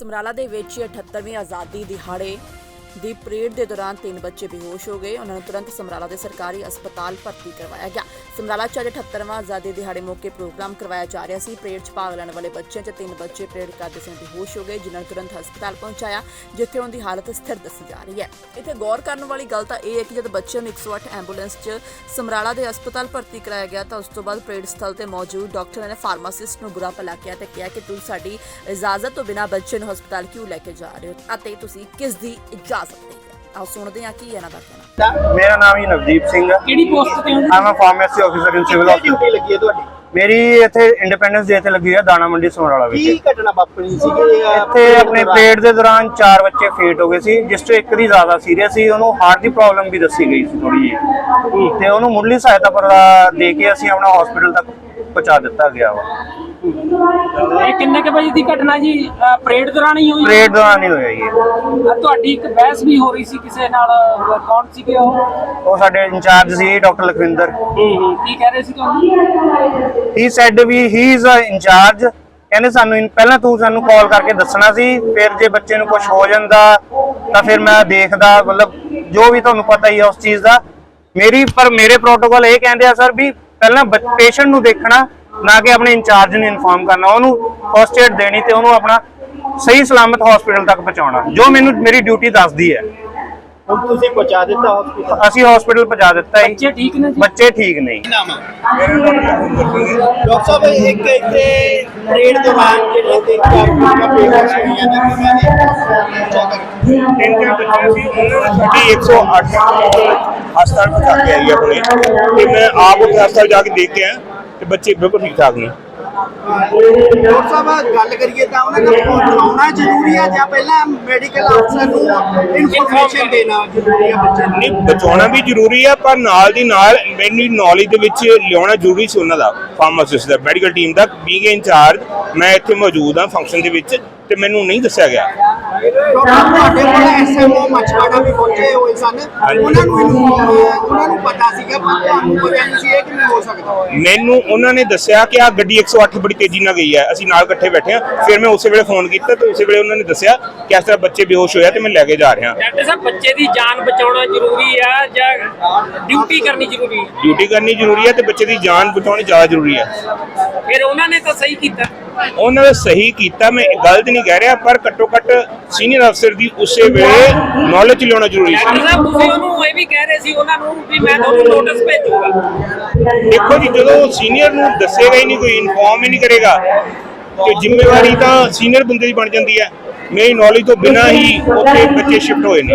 ਸਮਰਾਲਾ ਦੇ ਵਿੱਚ 78ਵੀਂ ਆਜ਼ਾਦੀ ਦਿਹਾੜੇ ਦੀ ਪਰੇਡ ਦੇ ਦੌਰਾਨ ਤਿੰਨ ਬੱਚੇ ਬੇਹੋਸ਼ ਹੋ ਗਏ। ਉਹਨਾਂ ਨੂੰ ਤੁਰੰਤ ਸਮਰਾਲਾ ਦੇ ਸਰਕਾਰੀ ਹਸਪਤਾਲ ਭਰਤੀ ਕਰਵਾਇਆ ਗਿਆ। ਸਮਰਾਲਾ 'ਚ ਅੱਜ 78ਵਾਂ ਆਜ਼ਾਦੀ ਦਿਹਾੜੇ ਮੌਕੇ ਪ੍ਰੋਗਰਾਮ ਕਰਵਾਇਆ ਜਾ ਰਿਹਾ ਸੀ। ਪਰੇਡ 'ਚ ਭਾਗ ਲੈਣ ਵਾਲੇ ਬੱਚਿਆਂ 'ਚ ਤਿੰਨ ਬੱਚੇ ਪਰੇਡ ਕਰਦੇ ਸਮੇਂ ਬੇਹੋਸ਼ ਹੋ ਗਏ, ਜਿਨ੍ਹਾਂ ਨੂੰ ਤੁਰੰਤ ਹਸਪਤਾਲ ਪਹੁੰਚਾਇਆ, ਜਿੱਥੇ ਉਹਨਾਂ ਦੀ ਹਾਲਤ ਸਥਿਰ ਦੱਸੀ ਜਾ ਰਹੀ ਹੈ। ਇੱਥੇ ਗੌਰ ਕਰਨ ਵਾਲੀ ਗੱਲ ਤਾਂ ਇਹ ਹੈ ਕਿ ਜਦ ਬੱਚਿਆਂ ਨੂੰ 108 ਐਂਬੂਲੈਂਸ 'ਚ ਸਮਰਾਲਾ ਦੇ ਹਸਪਤਾਲ ਭਰਤੀ ਕਰਾਇਆ ਗਿਆ, ਤਾਂ ਉਸ ਤੋਂ ਬਾਅਦ ਪਰੇਡ ਸਥਲ ਤੇ ਮੌਜੂਦ ਡਾਕਟਰਾਂ ਨੇ ਫਾਰਮਾਸਿਸਟ ਨੂੰ ਬੁਰਾ ਭਲਾ ਕਿਹਾ ਤੇ ਕਿਹਾ ਕਿ ਤੁਸੀਂ ਸਾਡੀ ਇਜਾਜ਼ਤ ਤੋਂ ਬਿਨਾਂ ਬੱਚੇ ਨੂੰ ਹਸਪਤਾਲ ਕਿਉਂ ਲੈ ਕੇ ਜਾ ਰਹੇ ਹੋ? ਅਤੇ ਤੁਸੀਂ ਕਿਸ ਦੀ ਇਜਾਜ਼ਤ ਲਈ ਹੈ ਆਓ ਸੁਣਦੇ ਹਾਂ ਕੀ ਇਹਨਾਂ ਦਾ ਕਹਿਣਾ। ਮੇਰਾ ਨਾਮ ਹੀ ਨਵਦੀਪ ਸਿੰਘ ਹੈ ਕਿਹੜੀ ਪੋਸਟ ਤੇ ਹੋ I'm a pharmacy officer in civil ਕਿੱਥੇ ਡਿਊਟੀ ਲੱਗੀ ਹੈ ਤੁਹਾਡੀ? ਮੇਰੀ ਇੱਥੇ ਇੰਡੀਪੈਂਡੈਂਸ ਡੇ ਤੇ ਲੱਗੀ ਹੈ ਦਾਣਾ ਮੰਡੀ ਸਮਰਾਲਾ ਕੀ ਵਿੱਚ। ਘਟਨਾ ਵਾਪਰੀ ਸੀਗੀ? ਇੱਥੇ ਆਪਣੇ ਪੇਟ ਦੇ ਦੌਰਾਨ ਚਾਰ ਬੱਚੇ ਫੇਟ ਹੋ ਗਏ ਸੀ। ਜਿਸ ਤੋਂ ਇੱਕ ਦੀ ਜ਼ਿਆਦਾ ਸੀਰੀਅਸ ਸੀ ਉਹਨੂੰ ਹਾਰਟ ਦੀ ਪ੍ਰੋਬਲਮ ਵੀ ਦੱਸੀ ਗਈ ਸੀ ਥੋੜੀ ਜਿਹੀ। ਤੇ ਉਹਨੂੰ ਮੁੱਢਲੀ ਸਹਾਇਤਾ ਪਰ ਦੇ ਕੇ ਅਸੀਂ ਆਪਣਾ ਹਸਪੀਟਲ ਤੱਕ ਪਹੁੰਚਾ ਦਿੱਤਾ ਗਿਆ ਵਾ। ਇਹ ਕਿੰਨੇ ਕੁ ਵਜੇ ਦੀ ਘਟਨਾ ਜੀ? ਪਰੇਡ ਦੌਰਾਨ ਹੀ ਹੋਈ? ਪਰੇਡ ਦੌਰਾਨ ਹੀ ਹੋਇਆ ਜੀ। ਇਹ। ਤੁਹਾਡੀ ਇੱਕ ਬਹਿਸ ਵੀ ਹੋ ਰਹੀ ਸੀ ਕਿਸੇ ਨਾਲ? ਅਹ ਕੌਣ ਸੀਗੇ ਉਹ? ਉਹ ਸਾਡੇ ਇੰਚਾਰਜ ਸੀ ਡਾਕਟਰ ਲਖਵਿੰਦਰ। ਕੀ ਕਹਿ ਰਹੇ ਸੀ ਤੁਹਾਨੂੰ? He said we he is a incharge ਕਹਿੰਦੇ ਸਾਨੂੰ ਇਨ- ਪਹਿਲਾਂ ਤੂੰ ਸਾਨੂੰ ਕਾਲ ਕਰਕੇ ਦੱਸਣਾ ਸੀ ਫਿਰ ਜੇ ਬੱਚੇ ਨੂੰ ਕੁਝ ਹੋ ਜਾਂਦਾ ਤਾਂ ਫਿਰ ਮੈਂ ਦੇਖਦਾ ਮਤਲਬ ਜੋ ਵੀ ਤੁਹਾਨੂੰ ਪਤਾ ਹੀ ਹੈ ਉਸ ਚੀਜ਼ ਦਾ। ਮੇਰੀ ਪਰ ਮੇਰੇ ਪ੍ਰੋਟੋਕਾਲ ਇਹ ਕਹਿੰਦੇ ਆ ਸਰ ਵੀ ਪਹਿਲਾਂ ਪੇਸ਼ੈਂਟ ਨੂੰ ਦੇਖਣਾ ਨਾ ਕਿ ਆਪਣੇ ਇੰਚਾਰਜ ਨੂੰ ਇਨਫਾਰਮ ਕਰਨਾ ਉਹਨੂੰ ਫਸਟ ਏਡ ਦੇਣੀ ਤੇ ਉਹਨੂੰ ਆਪਣਾ ਸਹੀ ਸਲਾਮਤ ਹਸਪੀਟਲ ਤੱਕ ਪਹੁੰਚਾਉਣਾ ਜੋ ਮੈਨੂੰ ਮੇਰੀ ਡਿਊਟੀ ਦੱਸਦੀ ਹੈ। ਹੁਣ ਤੁਸੀਂ ਪਹੁੰਚਾ ਦਿੱਤਾ ਹਸਪੀਟਲ ਅਸੀਂ ਹਸਪੀਟਲ ਪਹੁੰਚਾ ਦਿੱਤਾ ਬੱਚੇ ਹੈ ਠੀਕ ਨੇ ਜੀ? ਬੱਚੇ ਠੀਕ ਨਹੀਂ ਨਾਮ ਡਾਕਟਰ ਸਾਹਿਬ ਇੱਕ ਇੱਥੇ ਪਰੇਡ ਦੌਰਾਨ ਜਿਹੜੇ ਤਿੰਨ ਚਾਰ ਕੁੜੀਆਂ ਬੇਹੋਸ਼ ਹੋਈਆਂ ਨੇ ਕਿਵੇਂ ਨੇ ਤਿੰਨ ਚਾਰ ਬੱਚੇ ਸੀ ਉਹਨਾਂ ਨੂੰ ਸਾਡੀ 108 ਹਸਪਤਾਲ ਪਹੁੰਚਾ ਕੇ ਆਈ ਆਪਣੇ। ਤੇ ਮੈਂ ਆਪ ਉੱਥੇ ਹਸਪਤਾਲ ਜਾ ਕੇ ਦੇਖ ਕੇ ਆਇਆ ਤੇ ਬੱਚੇ ਬਿਲਕੁਲ ਠੀਕ ਠਾਕ ਨੇ। ਡਾਕਟਰ ਸਾਹਿਬ ਗੱਲ ਕਰੀਏ ਤਾਂ ਉਹਨਾਂ ਦਾ ਪਹੁੰਚਾਉਣਾ ਜ਼ਰੂਰੀ ਹੈ ਜਾਂ ਪਹਿਲਾਂ ਮੈਡੀਕਲ ਅਫਸਰ ਨੂੰ ਇਨਫੋਰਮੇਸ਼ਨ ਦੇਣਾ ਜ਼ਰੂਰੀ ਹੈ ਬੱਚੇ ਨੂੰ? ਨਹੀਂ ਬਚਾਉਣਾ ਵੀ ਜ਼ਰੂਰੀ ਆ ਪਰ ਨਾਲ ਦੀ ਨਾਲ ਮੈਨੂੰ ਨੌਲੇਜ ਦੇ ਵਿੱਚ ਲਿਆਉਣਾ ਜ਼ਰੂਰੀ ਸੀ ਉਹਨਾਂ ਦਾ ਫਾਰਮਾਸਿਸਟ ਦਾ ਮੈਡੀਕਲ ਟੀਮ ਦਾ ਬੀਇੰਗ ਇੰਚਾਰਜ ਮੈਂ ਇੱਥੇ ਮੌਜੂਦ ਹਾਂ ਫੰਕਸ਼ਨ ਦੇ ਵਿੱਚ ਤੇ ਮੈਨੂੰ ਨਹੀਂ ਦੱਸਿਆ ਗਿਆ। ਤੁਹਾਡੇ ਕੋਲ ਐਸਐਮਓ ਮਛਵਾੜਾ ਵੀ ਪਹੁੰਚੇ ਹੋਏ ਸਨ। ਉਹਨਾਂ ਨੂੰ ਇਹਨੂੰ- ਉਹਨਾਂ ਨੂੰ ਪਤਾ ਸੀਗਾ ਪਰ ਤੁਹਾਨੂੰ ਪਤਾ ਨਹੀਂ ਸੀ ਇਹ ਕਿਵੇਂ ਹੋ ਸਕਦਾ। ਮੈਨੂੰ ਉਹਨਾਂ ਨੇ ਦੱਸਿਆ ਕਿ ਆ ਗੱਡੀ 108 ਬੜੀ ਤੇਜ਼ੀ ਨਾਲ ਗਈ ਹੈ। ਅਸੀਂ ਨਾਲ ਇਕੱਠੇ ਬੈਠੇ ਹਾਂ। ਫਿਰ ਮੈਂ ਉਸੇ ਵੇਲੇ ਫੋਨ ਕੀਤਾ ਤੇ ਉਸੇ ਵੇਲੇ ਉਹਨਾਂ ਨੇ ਦੱਸਿਆ ਕਿ ਇਸ ਤਰ੍ਹਾਂ ਬੱਚੇ ਬੇਹੋਸ਼ ਹੋਇਆ ਤੇ ਮੈਂ ਲੈ ਕੇ ਜਾ ਰਿਹਾ। ਡਾਕਟਰ ਸਾਹਿਬ ਬੱਚੇ ਦੀ ਜਾਨ ਬਚਾਉਣਾ ਜ਼ਰੂਰੀ ਆ ਜਾਂ ਡਿਊਟੀ ਕਰਨੀ ਜ਼ਰੂਰੀ? ਹੈ ਡਿਊਟੀ ਕਰਨੀ ਜ਼ਰੂਰੀ ਹੈ ਤੇ ਬੱਚੇ ਦੀ ਜਾਨ ਬਚਾਉਣੀ ਜ਼ਿਆਦਾ ਜ਼ਰੂਰੀ ਹੈ ਫਿਰ ਉਹਨਾਂ ਨੇ ਤਾਂ ਸਹੀ ਕੀਤਾ। ਉਹਨਾਂ ਨੇ ਸਹੀ ਕੀਤਾ ਮੈਂ ਗਲਤ ਨਹੀਂ ਕਹਿ ਰਿਹਾ ਪਰ ਘੱਟੋ ਘੱਟ ਸੀਨੀਅਰ ਅਫਸਰ ਦੀ ਉਸੇ ਵੇਲੇ ਨੌਲੇਜ ਲਿਆਉਣਾ ਜ਼ਰੂਰੀ ਸੀ। ਸਾਹਿਬ ਤੁਸੀਂ ਉਹਨੂੰ ਇਹ ਵੀ ਕਹਿ ਰਹੇ ਸੀ ਉਹਨਾਂ ਨੂੰ ਵੀ ਮੈਂ ਤੁਹਾਨੂੰ ਨੋਟਿਸ ਭੇਜੂਗਾ। ਦੇਖੋ ਜੀ ਜਦੋਂ ਸੀਨੀਅਰ ਨੂੰ ਦੱਸੇਗਾ ਹੀ ਨਹੀਂ ਕੋਈ ਇਨਫੋਰਮ ਹੀ ਨਹੀਂ ਕਰੇਗਾ ਤੇ ਜ਼ਿੰਮੇਵਾਰੀ ਤਾਂ ਸੀਨੀਅਰ ਬੰਦੇ ਦੀ ਬਣ ਜਾਂਦੀ ਹੈ। ਮੇਰੀ ਨੌਲੇਜ ਤੋਂ ਬਿਨਾਂ ਹੀ ਉੱਥੇ ਬੱਚੇ ਸ਼ਿਫਟ ਹੋਏ ਨੇ।